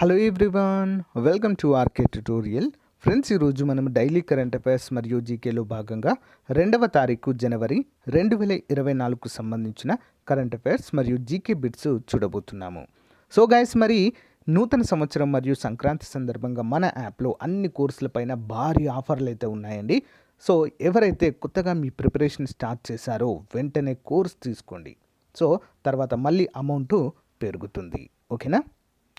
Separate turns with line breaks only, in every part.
hello everyone welcome to RK tutorial friends ఈరోజు మనం daily current affairs మరియు జీకేలో భాగంగా రెండవ తారీఖు జనవరి రెండు వేల ఇరవై నాలుగుకు సంబంధించిన కరెంట్ అఫైర్స్ మరియు జీకే బిట్స్ చూడబోతున్నాము సో గాయస్ మరి నూతన సంవత్సరం మరియు సంక్రాంతి సందర్భంగా మన యాప్లో అన్ని కోర్సులపైన భారీ ఆఫర్లు అయితే ఉన్నాయండి సో ఎవరైతే కొత్తగా మీ ప్రిపరేషన్ స్టార్ట్ చేశారో వెంటనే కోర్స్ తీసుకోండి సో తర్వాత మళ్ళీ అమౌంట్ పెరుగుతుంది ఓకేనా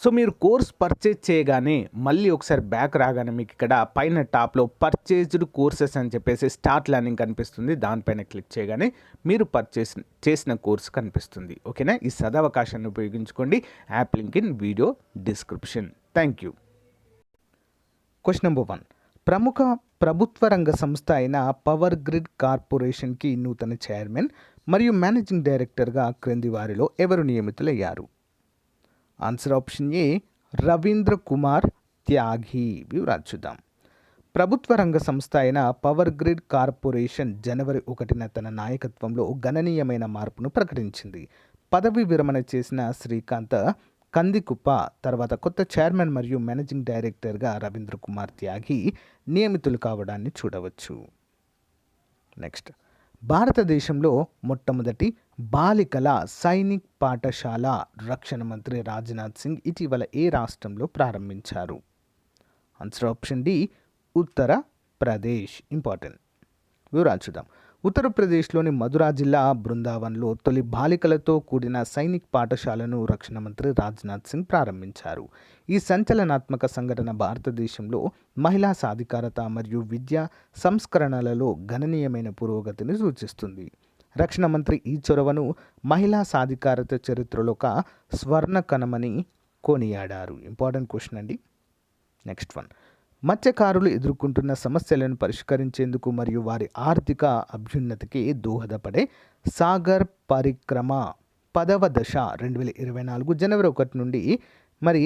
సో మీరు కోర్స్ పర్చేజ్ చేయగానే మళ్ళీ ఒకసారి బ్యాక్ రాగానే మీకు ఇక్కడ పైన టాప్లో పర్చేజ్డ్ కోర్సెస్ అని చెప్పేసి స్టార్ట్ లర్నింగ్ కనిపిస్తుంది దానిపైన క్లిక్ చేయగానే మీరు పర్చేస్ చేసిన కోర్సు కనిపిస్తుంది ఓకేనా ఈ సదవకాశాన్ని ఉపయోగించుకోండి app link in video description thank you question number one ప్రముఖ ప్రభుత్వ రంగ సంస్థ అయిన పవర్ గ్రిడ్ కార్పొరేషన్కి నూతన చైర్మన్ మరియు మేనేజింగ్ డైరెక్టర్గా క్రింది వారిలో ఎవరు నియమితులయ్యారు answer option A Ravindra Kumar Tyagi వివరాలు చూద్దాం ప్రభుత్వ రంగ సంస్థ అయిన పవర్ గ్రిడ్ కార్పొరేషన్ జనవరి ఒకటిన తన నాయకత్వంలో గణనీయమైన మార్పును ప్రకటించింది పదవి విరమణ చేసిన శ్రీకాంత్ కందికుప్ప తర్వాత కొత్త చైర్మన్ మరియు మేనేజింగ్ డైరెక్టర్గా రవీంద్ర కుమార్ త్యాగి నియమితులు కావడాన్ని చూడవచ్చు నెక్స్ట్ భారతదేశంలో మొట్టమొదటి బాలికల సైనిక్ పాఠశాల రక్షణ మంత్రి రాజ్నాథ్ సింగ్ ఇటీవల ఏ రాష్ట్రంలో ప్రారంభించారు answer option D Uttar Pradesh important వివరాలు చూద్దాం ఉత్తరప్రదేశ్లోని మధురా జిల్లా బృందావన్లో తొలి బాలికలతో కూడిన సైనిక్ పాఠశాలను రక్షణ మంత్రి రాజ్నాథ్ సింగ్ ప్రారంభించారు ఈ సంచలనాత్మక సంఘటన భారతదేశంలో మహిళా సాధికారత మరియు విద్యా సంస్కరణలలో గణనీయమైన పురోగతిని సూచిస్తుంది రక్షణ మంత్రి ఈ చొరవను మహిళా సాధికారత చరిత్రలో ఒక స్వర్ణ కణమని కొనియాడారు ఇంపార్టెంట్ క్వశ్చన్ అండి నెక్స్ట్ వన్ మత్స్యకారులు ఎదుర్కొంటున్న సమస్యలను పరిష్కరించేందుకు మరియు వారి ఆర్థిక అభ్యున్నతికి దోహదపడే సాగర్ పరిక్రమ పదవ దశ రెండు వేల ఇరవై నాలుగు జనవరి ఒకటి నుండి మరి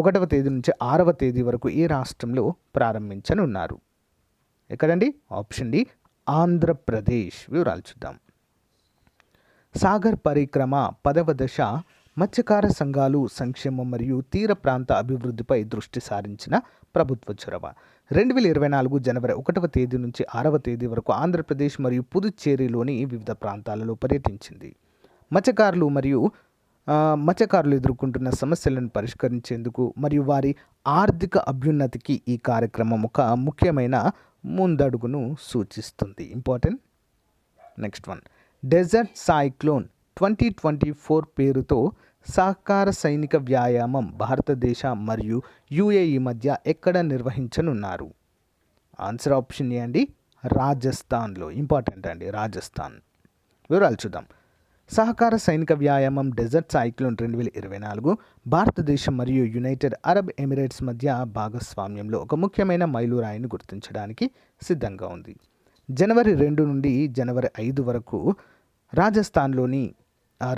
ఒకటవ తేదీ నుంచి ఆరవ తేదీ వరకు ఏ రాష్ట్రంలో ప్రారంభించనున్నారు ఎక్కడండి ఆప్షన్ డి ఆంధ్రప్రదేశ్ వివరాలు చూద్దాం సాగర్ పరిక్రమ పదవ దశ మత్స్యకార సంఘాలు సంక్షేమం మరియు తీర ప్రాంత అభివృద్ధిపై దృష్టి సారించిన ప్రభుత్వ చొరవ రెండు వేల ఇరవై నాలుగు జనవరి ఒకటవ తేదీ నుంచి ఆరవ తేదీ వరకు ఆంధ్రప్రదేశ్ మరియు పుదుచ్చేరిలోని వివిధ ప్రాంతాలలో పర్యటించింది మత్స్యకారులు మరియు మత్స్యకారులు ఎదుర్కొంటున్న సమస్యలను పరిష్కరించేందుకు మరియు వారి ఆర్థిక అభ్యున్నతికి ఈ కార్యక్రమం ఒక ముఖ్యమైన ముందడుగును సూచిస్తుంది important next one desert cyclone twenty twenty four పేరుతో సహకార సైనిక వ్యాయామం భారతదేశ మరియు యుఏఈ మధ్య ఎక్కడ నిర్వహించనున్నారు ఆన్సర్ ఆప్షన్ ఏ అండి రాజస్థాన్లో ఇంపార్టెంట్ అండి రాజస్థాన్ వివరాలు చూద్దాం సహకార సైనిక వ్యాయామం డెజర్ట్ సైక్లోన్ రెండు వేల ఇరవై నాలుగు భారతదేశం మరియు యునైటెడ్ అరబ్ ఎమిరేట్స్ మధ్య భాగస్వామ్యంలో ఒక ముఖ్యమైన మైలురాయిని గుర్తించడానికి సిద్ధంగా ఉంది జనవరి రెండు నుండి జనవరి ఐదు వరకు రాజస్థాన్లోని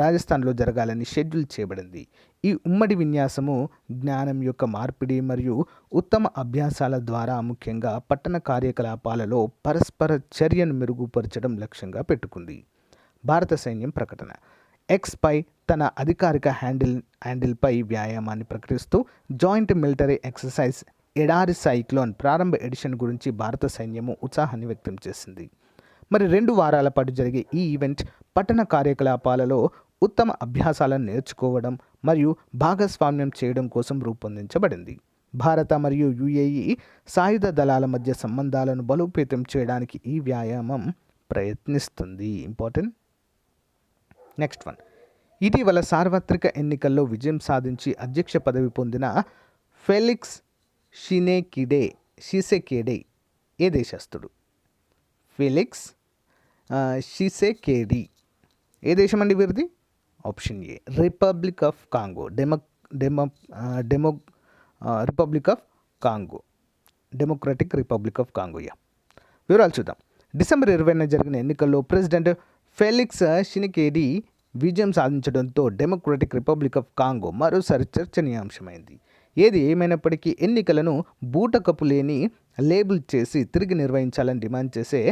రాజస్థాన్లో జరగాలని షెడ్యూల్ చేయబడింది ఈ ఉమ్మడి విన్యాసము జ్ఞానం యొక్క మార్పిడి మరియు ఉత్తమ అభ్యాసాల ద్వారా ముఖ్యంగా పట్టణ కార్యకలాపాలలో పరస్పర చర్యను మెరుగుపరచడం లక్ష్యంగా పెట్టుకుంది భారత సైన్యం ప్రకటన ఎక్స్పై తన అధికారిక హ్యాండిల్ హ్యాండిల్పై వ్యాయామాన్ని ప్రకటిస్తూ జాయింట్ మిలిటరీ ఎక్సర్సైజ్ ఎడారి సైక్లోన్ ప్రారంభ ఎడిషన్ గురించి భారత సైన్యము ఉత్సాహాన్ని వ్యక్తం చేసింది మరి రెండు వారాల పాటు జరిగే ఈ ఈవెంట్ పట్టణ కార్యకలాపాలలో ఉత్తమ అభ్యాసాలను నేర్చుకోవడం మరియు భాగస్వామ్యం చేయడం కోసం రూపొందించబడింది భారత మరియు యుఏఈ సాయుధ దళాల మధ్య సంబంధాలను బలోపేతం చేయడానికి ఈ వ్యాయామం ప్రయత్నిస్తుంది ఇంపార్టెంట్ నెక్స్ట్ వన్ ఇటీవల సార్వత్రిక ఎన్నికల్లో విజయం సాధించి అధ్యక్ష పదవి పొందిన ఫెలిక్స్ షినేకిడే షిసెకేడే ఏ దేశస్థుడు ఫెలిక్స్ షిసెకేడి ఏ దేశం అండి వీరిది option A republic of Congo demo demo demo republic of Congo democratic republic of కాంగోయా వివరాలు చూద్దాం డిసెంబర్ ఇరవైన జరిగిన ఎన్నికల్లో ప్రెసిడెంట్ ఫెలిక్స్ షినికేడి విజయం సాధించడంతో డెమోక్రటిక్ రిపబ్లిక్ ఆఫ్ కాంగో మరోసారి చర్చనీయాంశమైంది ఏది ఏమైనప్పటికీ ఎన్నికలను బూటకపు లేని లేబుల్ చేసి తిరిగి నిర్వహించాలని డిమాండ్ చేసే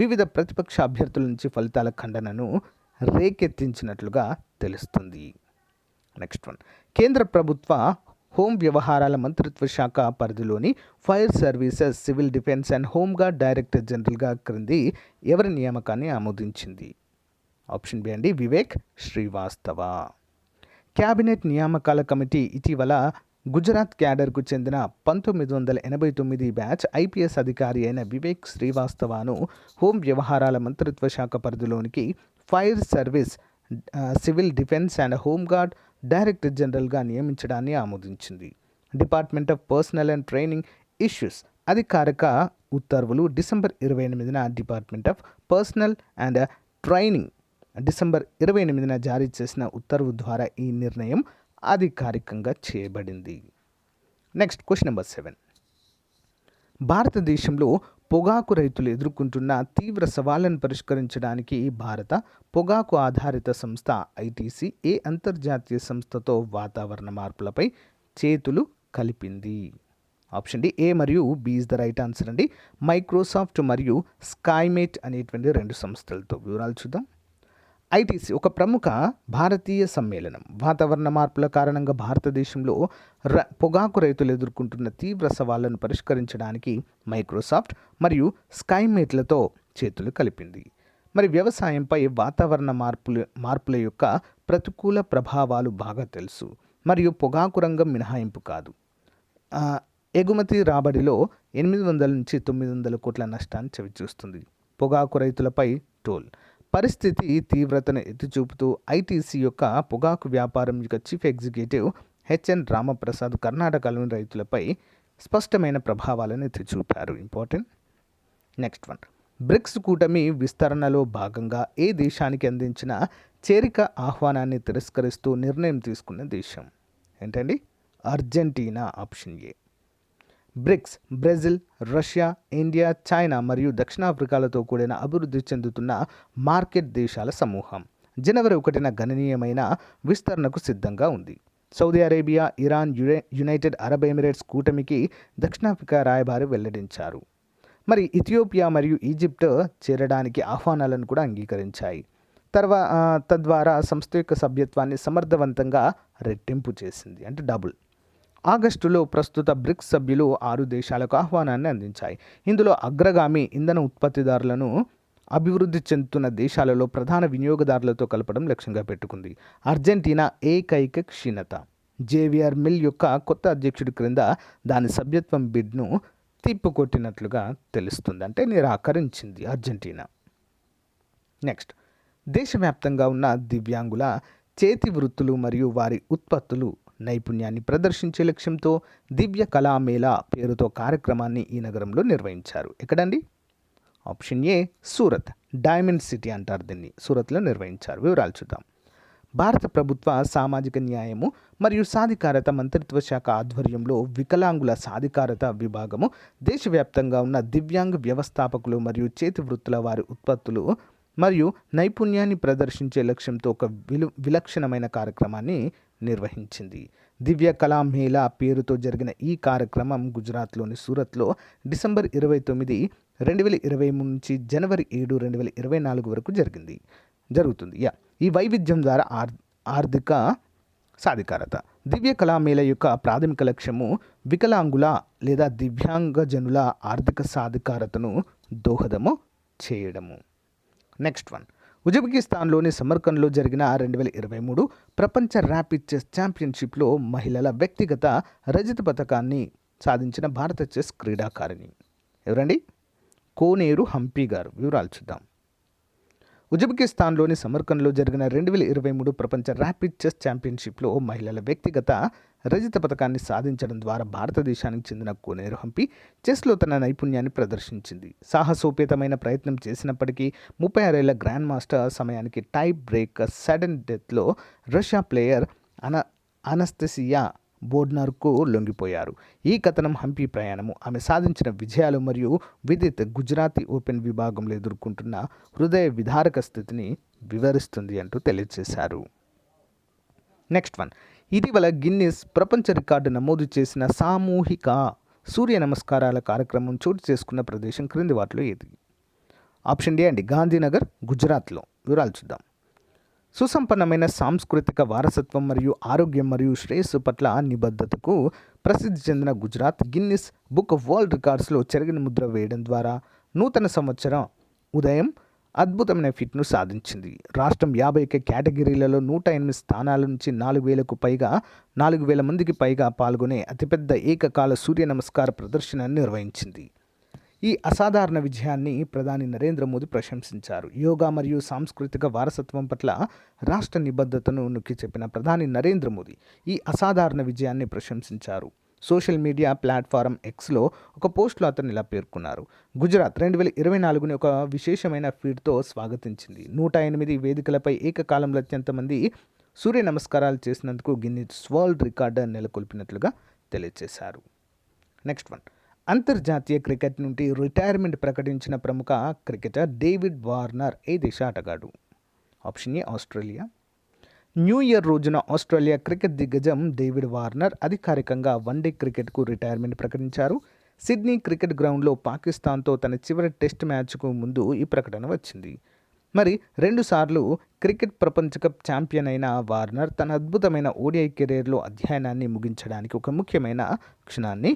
వివిధ ప్రతిపక్ష అభ్యర్థుల నుంచి ఫలితాల ఖండనను రేకెత్తించినట్లుగా తెలుస్తుంది నెక్స్ట్ వన్ కేంద్ర ప్రభుత్వ హోం వ్యవహారాల మంత్రిత్వ శాఖ పరిధిలోని fire services civil defence and home guard director జనరల్గా క్రింది ఎవరి నియామకాన్ని ఆమోదించింది ఆప్షన్ బి అండి వివేక్ శ్రీవాస్తవ క్యాబినెట్ నియామకాల కమిటీ ఇటీవల గుజరాత్ క్యాడర్కు చెందిన పంతొమ్మిది వందల ఎనభై తొమ్మిది బ్యాచ్ ఐపీఎస్ అధికారి అయిన వివేక్ శ్రీవాస్తవాను హోం వ్యవహారాల మంత్రిత్వ శాఖ పరిధిలోనికి fire service civil defence and home guard director జనరల్గా నియమించడాన్ని ఆమోదించింది department of personnel and training issues అధికారిక ఉత్తర్వులు డిసెంబర్ ఇరవై ఎనిమిదిన department of personnel and training December ఇరవై ఎనిమిదిన జారీ చేసిన ఉత్తర్వు ద్వారా ఈ నిర్ణయం అధికారికంగా చేయబడింది నెక్స్ట్ క్వశ్చన్ నెంబర్ సెవెన్ భారతదేశంలో పొగాకు రైతులు ఎదుర్కొంటున్న తీవ్ర సవాళ్లను పరిష్కరించడానికి భారత పొగాకు ఆధారిత సంస్థ ఐటీసీ ఏ అంతర్జాతీయ సంస్థతో వాతావరణ మార్పులపై చేతులు కలిపింది ఆప్షన్ డి ఏ మరియు B is the right answer అండి మైక్రోసాఫ్ట్ మరియు స్కైమేట్ అనేటువంటి రెండు సంస్థలతో వివరాలు చూద్దాం ఐటీసీ ఒక ప్రముఖ భారతీయ సమ్మేళనం వాతావరణ మార్పుల కారణంగా భారతదేశంలో ర పొగాకు రైతులు ఎదుర్కొంటున్న తీవ్ర సవాళ్లను పరిష్కరించడానికి మైక్రోసాఫ్ట్ మరియు స్కైమేట్లతో చేతులు కలిపింది మరి వ్యవసాయంపై వాతావరణ మార్పులు మార్పుల యొక్క ప్రతికూల ప్రభావాలు బాగా తెలుసు మరియు పొగాకు రంగం మినహాయింపు కాదు ఎగుమతి రాబడిలో ఎనిమిది వందల నుంచి తొమ్మిది వందల కోట్ల నష్టాన్ని చవిచూస్తుంది పొగాకు రైతులపై టోల్ పరిస్థితి తీవ్రతను ఎత్తి చూపుతూ ఐటీసీ యొక్క పొగాకు వ్యాపారం యొక్క చీఫ్ ఎగ్జిక్యూటివ్ హెచ్ఎన్ రామప్రసాద్ కర్ణాటకలోని రైతులపై స్పష్టమైన ప్రభావాలను ఎత్తి చూపారు ఇంపార్టెంట్ నెక్స్ట్ వన్ బ్రిక్స్ కూటమి విస్తరణలో భాగంగా ఏ దేశానికి అందించిన చేరిక ఆహ్వానాన్ని తిరస్కరిస్తూ నిర్ణయం తీసుకున్న దేశం ఏంటండి Argentina option A BRICS Brazil Russia India China మరియు దక్షిణాఫ్రికాలతో కూడిన అభివృద్ధి చెందుతున్న మార్కెట్ దేశాల సమూహం జనవరి ఒకటిన గణనీయమైన విస్తరణకు సిద్ధంగా ఉంది Saudi Arabia Iran United Arab Emirates కూటమికి దక్షిణాఫ్రికా రాయబారి వెల్లడించారు మరి ఇథియోపియా మరియు ఈజిప్ట్ చేరడానికి ఆహ్వానాలను కూడా అంగీకరించాయి తర్వా తద్వారా సంస్థ యొక్క సభ్యత్వాన్ని సమర్థవంతంగా రెట్టింపు చేసింది అంటే డబుల్ ఆగస్టులో ప్రస్తుత బ్రిక్స్ సభ్యులు ఆరు దేశాలకు ఆహ్వానాన్ని అందించాయి ఇందులో అగ్రగామి ఇంధన ఉత్పత్తిదారులను అభివృద్ధి చెందుతున్న దేశాలలో ప్రధాన వినియోగదారులతో కలపడం లక్ష్యంగా పెట్టుకుంది అర్జెంటీనా ఏకైక క్షీణత జేవిఆర్ మిల్ యొక్క కొత్త అధ్యక్షుడి క్రింద దాని సభ్యత్వం బిడ్ను తీప్పుకొట్టినట్లుగా తెలుస్తుంది అంటే నిరాకరించింది అర్జెంటీనా నెక్స్ట్ దేశవ్యాప్తంగా ఉన్న దివ్యాంగుల చేతి వృత్తులు మరియు వారి ఉత్పత్తులు నైపుణ్యాన్ని ప్రదర్శించే లక్ష్యంతో దివ్య కళామేళా పేరుతో కార్యక్రమాన్ని ఈ నగరంలో నిర్వహించారు ఎక్కడండి option A Surat diamond city అంటారు దీన్ని సూరత్లో నిర్వహించారు వివరాలు చూద్దాం భారత ప్రభుత్వ సామాజిక న్యాయము మరియు సాధికారత మంత్రిత్వ శాఖ ఆధ్వర్యంలో వికలాంగుల సాధికారత విభాగము దేశవ్యాప్తంగా ఉన్న దివ్యాంగ వ్యవస్థాపకులు మరియు చేతి వృత్తుల వారి ఉత్పత్తులు మరియు నైపుణ్యాన్ని ప్రదర్శించే లక్ష్యంతో ఒక విలు విలక్షణమైన కార్యక్రమాన్ని నిర్వహించింది దివ్య కళా మేళా పేరుతో జరిగిన ఈ కార్యక్రమం గుజరాత్లోని సూరత్లో డిసెంబర్ ఇరవై తొమ్మిది రెండు వేల ఇరవై నుంచి జనవరి ఏడు రెండు వేల ఇరవై నాలుగు వరకు జరిగింది జరుగుతుంది యా ఈ వైవిధ్యం ద్వారా ఆర్ ఆర్థిక సాధికారత దివ్య కళామేళ యొక్క ప్రాథమిక లక్ష్యము వికలాంగుల లేదా దివ్యాంగజనుల ఆర్థిక సాధికారతను దోహదము చేయడము నెక్స్ట్ వన్ ఉజ్బెకిస్తాన్లోని సమర్కంలో జరిగిన రెండు వేల ఇరవై మూడు ప్రపంచ ర్యాపిడ్ చెస్ ఛాంపియన్షిప్లో మహిళల వ్యక్తిగత రజత పథకాన్ని సాధించిన భారత చెస్ క్రీడాకారిణి ఎవరండి కోనేరు హంపి గారు వివరాలు చూద్దాం ఉజ్బెకిస్తాన్లోని సమర్కంలో జరిగిన రెండు వేల ఇరవై మూడు ప్రపంచ ర్యాపిడ్ చెస్ ఛాంపియన్షిప్లో మహిళల వ్యక్తిగత రజత పథకాన్ని సాధించడం ద్వారా భారతదేశానికి చెందిన కోనేరు హంపి చెస్లో తన నైపుణ్యాన్ని ప్రదర్శించింది సాహసోపేతమైన ప్రయత్నం చేసినప్పటికీ ముప్పై ఆరేళ్ల గ్రాండ్ మాస్టర్ సమయానికి టై బ్రేక్ సడన్ డెత్లో రష్యా ప్లేయర్ అన అనస్తసియా బోడ్నార్కు లొంగిపోయారు ఈ కథనం హంపీ ప్రయాణము ఆమె సాధించిన విజయాలు మరియు విదిత్ గుజరాతీ ఓపెన్ విభాగంలో ఎదుర్కొంటున్న హృదయ విధారక స్థితిని వివరిస్తుంది అంటూ తెలియజేశారు నెక్స్ట్ వన్ ఇటీవల గిన్నిస్ ప్రపంచ రికార్డు నమోదు చేసిన సామూహిక సూర్య నమస్కారాల కార్యక్రమం చోటు చేసుకున్న ప్రదేశం క్రింది వాటిలో ఏది ఆప్షన్ డి అండి గాంధీనగర్ గుజరాత్లో వివరాలు చూద్దాం సుసంపన్నమైన సాంస్కృతిక వారసత్వం మరియు ఆరోగ్యం మరియు శ్రేయస్సు పట్ల నిబద్ధతకు ప్రసిద్ధి చెందిన Gujarat Guinness book of world రికార్డ్స్లో చెరగిన ముద్ర వేయడం ద్వారా నూతన సంవత్సరం ఉదయం అద్భుతమైన ఫిట్ను సాధించింది రాష్ట్రం యాభై ఒక్క కేటగిరీలలో నూట ఎనిమిది స్థానాల నుంచి నాలుగు వేలకు పైగా నాలుగు వేల మందికి పైగా పాల్గొనే అతిపెద్ద ఏకకాల సూర్య నమస్కార ప్రదర్శనను నిర్వహించింది ఈ అసాధారణ విజయాన్ని ప్రధాని నరేంద్ర మోదీ ప్రశంసించారు యోగా మరియు సాంస్కృతిక వారసత్వం పట్ల రాష్ట్ర నిబద్ధతను నొక్కి చెప్పిన ప్రధాని నరేంద్ర మోదీ ఈ అసాధారణ విజయాన్ని ప్రశంసించారు సోషల్ మీడియా ప్లాట్ఫారం ఎక్స్లో ఒక పోస్ట్లో అతను ఇలా పేర్కొన్నారు గుజరాత్ రెండు వేల ఇరవై నాలుగుని ఒక విశేషమైన ఫీడ్తో స్వాగతించింది నూట ఎనిమిది వేదికలపై ఏకకాలంలో అత్యంత మంది సూర్య నమస్కారాలు చేసినందుకు గిన్నిస్ వరల్డ్ రికార్డు నెలకొల్పినట్లుగా తెలియజేశారు నెక్స్ట్ వన్ అంతర్జాతీయ క్రికెట్ నుండి రిటైర్మెంట్ ప్రకటించిన ప్రముఖ క్రికెటర్ డేవిడ్ వార్నర్ ఏ దేశ ఆటగాడు option A Australia new year రోజున ఆస్ట్రేలియా క్రికెట్ దిగ్గజం డేవిడ్ వార్నర్ అధికారికంగా వన్డే క్రికెట్కు రిటైర్మెంట్ ప్రకటించారు సిడ్నీ క్రికెట్ గ్రౌండ్లో పాకిస్తాన్తో తన చివరి టెస్ట్ మ్యాచ్కు ముందు ఈ ప్రకటన వచ్చింది మరి రెండుసార్లు క్రికెట్ ప్రపంచ కప్ ఛాంపియన్ అయిన వార్నర్ తన అద్భుతమైన ఓడిఐ కెరీర్లో అధ్యయనాన్ని ముగించడానికి ఒక ముఖ్యమైన క్షణాన్ని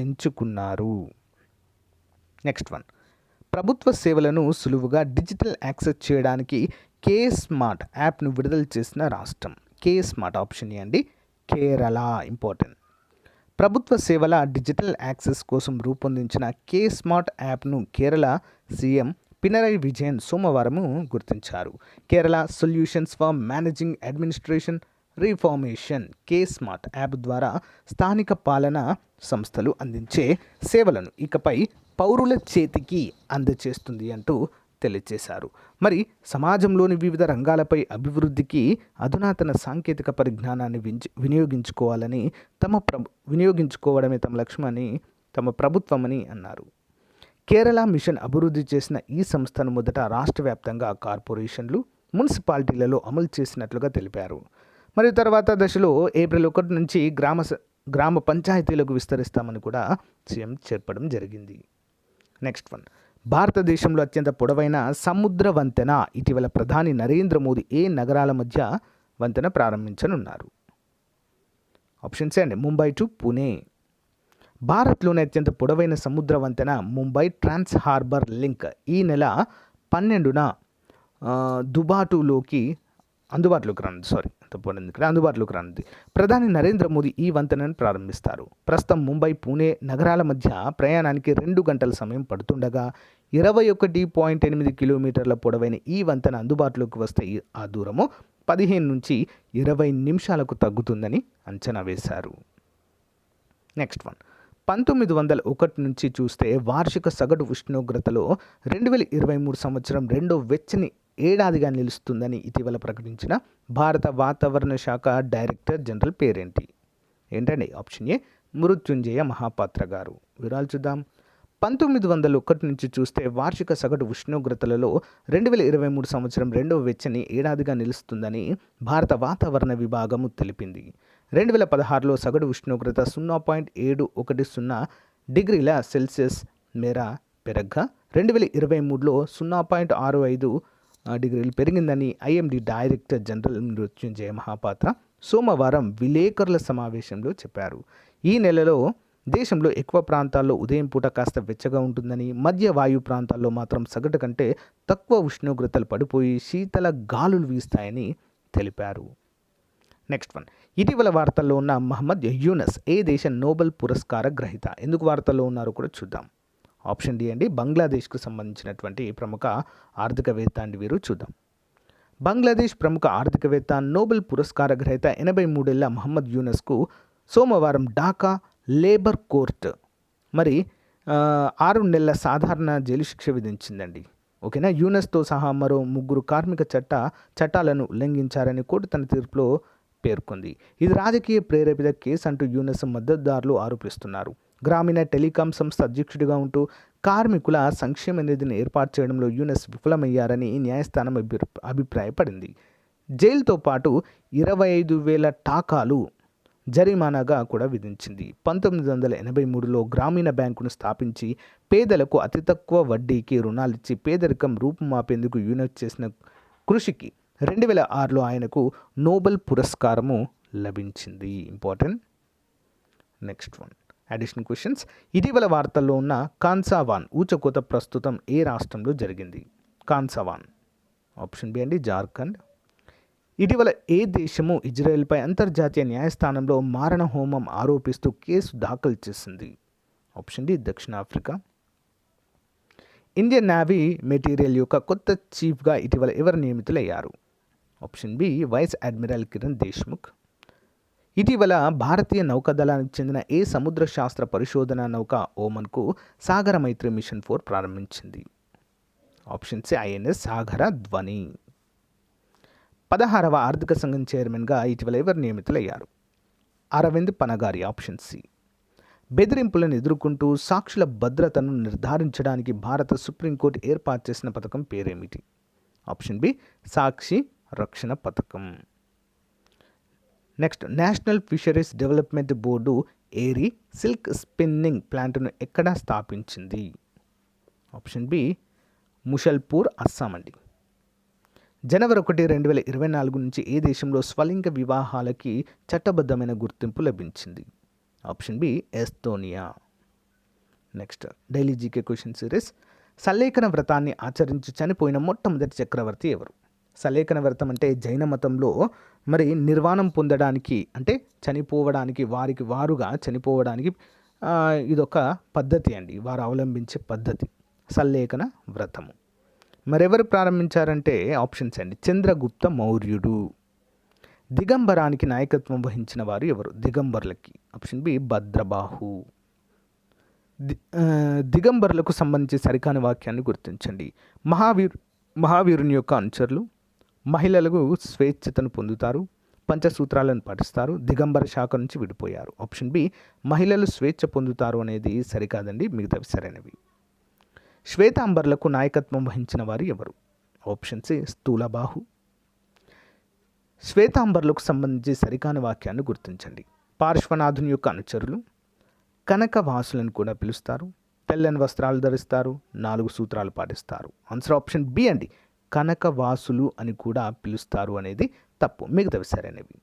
ఎంచుకున్నారు నెక్స్ట్ వన్ ప్రభుత్వ సేవలను సులువుగా డిజిటల్ యాక్సెస్ చేయడానికి కే స్మార్ట్ యాప్ను విడుదల చేసిన రాష్ట్రం కే స్మార్ట్ ఆప్షన్ అండి కేరళ ఇంపార్టెంట్ ప్రభుత్వ సేవల డిజిటల్ యాక్సెస్ కోసం రూపొందించిన కే స్మార్ట్ యాప్ను కేరళ సీఎం పినరై విజయన్ సోమవారం గుర్తించారు Kerala solutions for managing administration reformation K smart app ద్వారా స్థానిక పాలన సంస్థలు అందించే సేవలను ఇకపై పౌరుల చేతికి అందజేస్తుంది అంటూ తెలియజేశారు మరి సమాజంలోని వివిధ రంగాలపై అభివృద్ధికి అధునాతన సాంకేతిక పరిజ్ఞానాన్ని వినియోగించుకోవాలని తమ ప్ర వినియోగించుకోవడమే తమ లక్ష్యమని తమ ప్రభుత్వమని అన్నారు కేరళ మిషన్ అభివృద్ధి చేసిన ఈ సంస్థను మొదట రాష్ట్ర వ్యాప్తంగా కార్పొరేషన్లు మున్సిపాలిటీలలో అమలు చేసినట్లుగా తెలిపారు మరియు తర్వాత దశలో ఏప్రిల్ ఒకటి నుంచి గ్రామ గ్రామ పంచాయతీలకు విస్తరిస్తామని కూడా సీఎం చెప్పడం జరిగింది నెక్స్ట్ వన్ భారతదేశంలో అత్యంత పొడవైన సముద్ర వంతెన ఇటీవల ప్రధాని నరేంద్ర మోదీ ఏ నగరాల మధ్య వంతెన ప్రారంభించనున్నారు ఆప్షన్స్ అండి ముంబై టు పూణే భారత్లోని అత్యంత పొడవైన సముద్ర వంతెన ముంబై ట్రాన్స్ హార్బర్ లింక్ ఈ నెల పన్నెండున దుబాటులోకి అందుబాటులోకి రాను సారీ పొందింది అందుబాటులోకి రానుంది ప్రధాని నరేంద్ర మోదీ ఈ వంతెనను ప్రారంభిస్తారు ప్రస్తుతం ముంబై పూణే నగరాల మధ్య ప్రయాణానికి రెండు గంటల సమయం పడుతుండగా ఇరవై ఒకటి పాయింట్ ఎనిమిది కిలోమీటర్ల పొడవైన ఈ వంతెన అందుబాటులోకి వస్తే ఆ దూరము పదిహేను నుంచి ఇరవై నిమిషాలకు తగ్గుతుందని అంచనా వేశారు నెక్స్ట్ వన్ పంతొమ్మిది వందల ఒకటి నుంచి చూస్తే వార్షిక సగటు ఉష్ణోగ్రతలో రెండు వేల ఇరవై మూడు సంవత్సరం రెండో వెచ్చని ఏడాదిగా నిలుస్తుందని ఇటీవల ప్రకటించిన భారత వాతావరణ శాఖ డైరెక్టర్ జనరల్ పేరేంటి ఏంటండి ఆప్షన్ ఏ మృత్యుంజయ మహాపాత్ర గారు వివరాలు చూద్దాం పంతొమ్మిది వందల ఒకటి నుంచి చూస్తే వార్షిక సగటు ఉష్ణోగ్రతలలో రెండు వేల ఇరవై మూడు సంవత్సరం రెండవ వెచ్చని ఏడాదిగా నిలుస్తుందని భారత వాతావరణ విభాగము తెలిపింది రెండు వేల పదహారులో సగటు ఉష్ణోగ్రత సున్నా పాయింట్ ఏడు ఒకటి సున్నా డిగ్రీల సెల్సియస్ మేర పెరగ్గా రెండు వేల ఇరవై మూడులో సున్నా పాయింట్ ఆరు ఐదు డిగ్రీలు పెరిగిందని IMD director general Mrutyunjay Mohapatra సోమవారం విలేకరుల సమావేశంలో చెప్పారు ఈ నెలలో దేశంలో ఎక్కువ ప్రాంతాల్లో ఉదయం పూట కాస్త వెచ్చగా ఉంటుందని మధ్య వాయు ప్రాంతాల్లో మాత్రం సగటు కంటే తక్కువ ఉష్ణోగ్రతలు పడిపోయి శీతల గాలులు వీస్తాయని తెలిపారు నెక్స్ట్ వన్ ఇటీవల వార్తల్లో ఉన్న మహమ్మద్ యూనస్ ఏ దేశ నోబెల్ పురస్కార గ్రహీత ఎందుకు వార్తల్లో ఉన్నారో కూడా చూద్దాం ఆప్షన్ డి అండి బంగ్లాదేశ్కు సంబంధించినటువంటి ప్రముఖ ఆర్థికవేత్త అండి వీరు చూద్దాం బంగ్లాదేశ్ ప్రముఖ ఆర్థికవేత్త నోబెల్ పురస్కార గ్రహీత ఎనభై మూడేళ్ల మహమ్మద్ యూనస్కు సోమవారం ఢాకా లేబర్ కోర్టు మరి ఆరు నెలల సాధారణ జైలు శిక్ష విధించిందండి ఓకేనా యూనస్తో సహా మరో ముగ్గురు కార్మిక చట్ట చట్టాలను ఉల్లంఘించారని కోర్టు తన తీర్పులో పేర్కొంది ఇది రాజకీయ ప్రేరేపిత కేసు అంటూ యూనెస్ మద్దతుదారులు ఆరోపిస్తున్నారు గ్రామీణ టెలికాం సంస్థ అధ్యక్షుడిగా ఉంటూ కార్మికుల సంక్షేమ నిధిని ఏర్పాటు చేయడంలో యూనెస్ విఫలమయ్యారని న్యాయస్థానం అభిప్రాయపడింది జైలుతో పాటు ఇరవై ఐదు వేల టాకాలు జరిమానాగా కూడా విధించింది పంతొమ్మిది వందల ఎనభై మూడులో గ్రామీణ బ్యాంకును స్థాపించి పేదలకు అతి తక్కువ వడ్డీకి రుణాలిచ్చి పేదరికం రూపుమాపేందుకు యూనెస్ చేసిన కృషికి రెండు వేల ఆరులో ఆయనకు నోబెల్ పురస్కారము లభించింది important next one additional questions ఇటీవల వార్తల్లో ఉన్న కాన్సావాన్ ఊచకోత ప్రస్తుతం ఏ రాష్ట్రంలో జరిగింది కాన్సావాన్ ఆప్షన్ బి అండి జార్ఖండ్ ఇటీవల ఏ దేశము ఇజ్రాయెల్పై అంతర్జాతీయ న్యాయస్థానంలో మారణ హోమం ఆరోపిస్తూ కేసు దాఖలు చేసింది ఆప్షన్ డి దక్షిణాఫ్రికా ఇండియన్ నావీ మెటీరియల్ యొక్క కొత్త చీఫ్గా ఇటీవల ఎవరు నియమితులయ్యారు option B vice admiral Kiran Deshmukh ఇటీవల భారతీయ నౌకాదళానికి చెందిన ఏ సముద్ర శాస్త్ర పరిశోధన నౌక ఓమన్కు సాగర మైత్రి మిషన్ ఫోర్ ప్రారంభించింది ఆప్షన్ సి ఐఎన్ఎస్ సాగర ధ్వని పదహారవ ఆర్థిక సంఘం చైర్మన్గా ఇటీవల ఎవరు నియమితులయ్యారు అరవింద్ పనగారి ఆప్షన్ సి బెదిరింపులను ఎదుర్కొంటూ సాక్షుల భద్రతను నిర్ధారించడానికి భారత సుప్రీంకోర్టు ఏర్పాటు చేసిన పథకం పేరేమిటి ఆప్షన్ బి సాక్షి రక్షణ పథకం next national fisheries development board ఏరి సిల్క్ స్పిన్నింగ్ ప్లాంట్ను ఎక్కడ స్థాపించింది ఆప్షన్ బి ముషల్పూర్ అస్సాం అండి జనవరి ఒకటి రెండు వేల ఇరవై నాలుగు నుంచి ఏ దేశంలో స్వలింగ వివాహాలకి చట్టబద్ధమైన గుర్తింపు లభించింది option B Estonia next daily GK question series సల్లేఖన వ్రతాన్ని ఆచరించి చనిపోయిన మొట్టమొదటి చక్రవర్తి ఎవరు సలేఖన వ్రతం అంటే జైన మతంలో మరి నిర్వాణం పొందడానికి అంటే చనిపోవడానికి వారికి వారుగా చనిపోవడానికి ఇదొక పద్ధతి అండి వారు అవలంబించే పద్ధతి సల్లేఖన వ్రతము మరెవరు ప్రారంభించారంటే ఆప్షన్స్ అండి చంద్రగుప్త మౌర్యుడు దిగంబరానికి నాయకత్వం వహించిన వారు ఎవరు దిగంబర్లకి ఆప్షన్ బి భద్రబాహు దిగంబర్లకు సంబంధించి సరికాని వాక్యాన్ని గుర్తించండి మహావీరు మహావీరుని యొక్క అనుచరులు మహిళలకు స్వేచ్ఛతను పొందుతారు పంచసూత్రాలను పాటిస్తారు దిగంబర శాఖ నుంచి విడిపోయారు ఆప్షన్ బి మహిళలు స్వేచ్ఛ పొందుతారు అనేది సరికాదండి మిగతావి సరైనవి శ్వేతాంబర్లకు నాయకత్వం వహించిన వారు ఎవరు ఆప్షన్ సి స్థూలబాహు శ్వేతాంబర్లకు సంబంధించి సరికాని వాక్యాన్ని గుర్తించండి పార్శ్వనాథుని యొక్క అనుచరులు కనక వాసులను కూడా పిలుస్తారు తెల్లని వస్త్రాలు ధరిస్తారు నాలుగు సూత్రాలు పాటిస్తారు ఆన్సర్ ఆప్షన్ బి అండి కనకవాసులు అని కూడా పిలుస్తారు అనేది తప్పు మిగతావి సరైనవి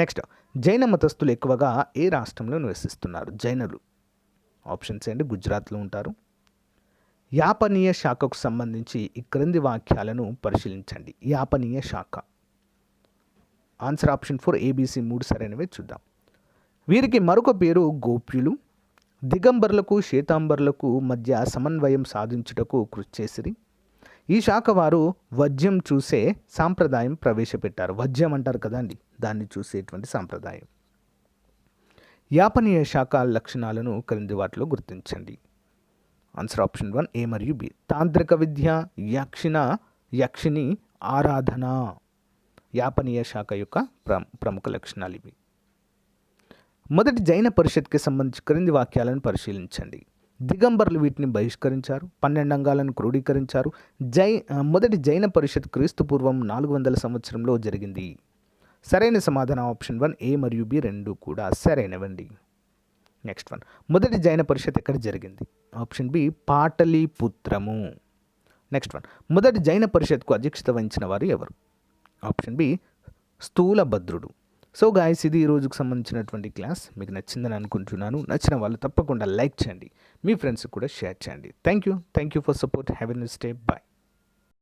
నెక్స్ట్ జైన మతస్థులు ఎక్కువగా ఏ రాష్ట్రంలో నివసిస్తున్నారు జైనులు ఆప్షన్స్ ఏంటి గుజరాత్లో ఉంటారు యాపనీయ శాఖకు సంబంధించి ఈ క్రింది వాక్యాలను పరిశీలించండి యాపనీయ శాఖ ఆన్సర్ ఆప్షన్ ఫోర్ ఏబీసీ మూడు సరైనవే చూద్దాం వీరికి మరొక పేరు గోప్యులు దిగంబర్లకు శ్వేతాంబర్లకు మధ్య సమన్వయం సాధించుటకు కృషి చేసిరి ఈ శాఖ వారు వజ్యం చూసే సాంప్రదాయం ప్రవేశపెట్టారు వజ్యం అంటారు కదండి దాన్ని చూసేటువంటి సాంప్రదాయం యాపనీయ శాఖ లక్షణాలను క్రింది వాటిలో గుర్తించండి ఆన్సర్ ఆప్షన్ వన్ ఏ మరియు బి తాంత్రిక విద్య యక్షిణ యక్షిని ఆరాధన యాపనీయ శాఖ యొక్క ప్రముఖ లక్షణాలు ఇవి మొదటి జైన పరిషత్కి సంబంధించి క్రింది వాక్యాలను పరిశీలించండి దిగంబర్లు వీటిని బహిష్కరించారు పన్నెండు అంగాలను క్రోడీకరించారు జై మొదటి జైన పరిషత్ క్రీస్తు పూర్వం నాలుగు వందల సంవత్సరంలో జరిగింది సరైన సమాధానం ఆప్షన్ వన్ ఏ మరియు బి రెండు కూడా సరైనవండి నెక్స్ట్ వన్ మొదటి జైన పరిషత్ ఎక్కడ జరిగింది ఆప్షన్ బి పాటలీపుత్రము నెక్స్ట్ వన్ మొదటి జైన పరిషత్కు అధ్యక్షత వహించిన వారు ఎవరు ఆప్షన్ బి స్థూలభద్రుడు సో గాయస్ ఇది ఈరోజుకు సంబంధించినటువంటి క్లాస్ మీకు నచ్చిందని అనుకుంటున్నాను నచ్చిన వాళ్ళు తప్పకుండా లైక్ చేయండి మీ ఫ్రెండ్స్కి కూడా షేర్ చేయండి thank you thank you for support have an stay bye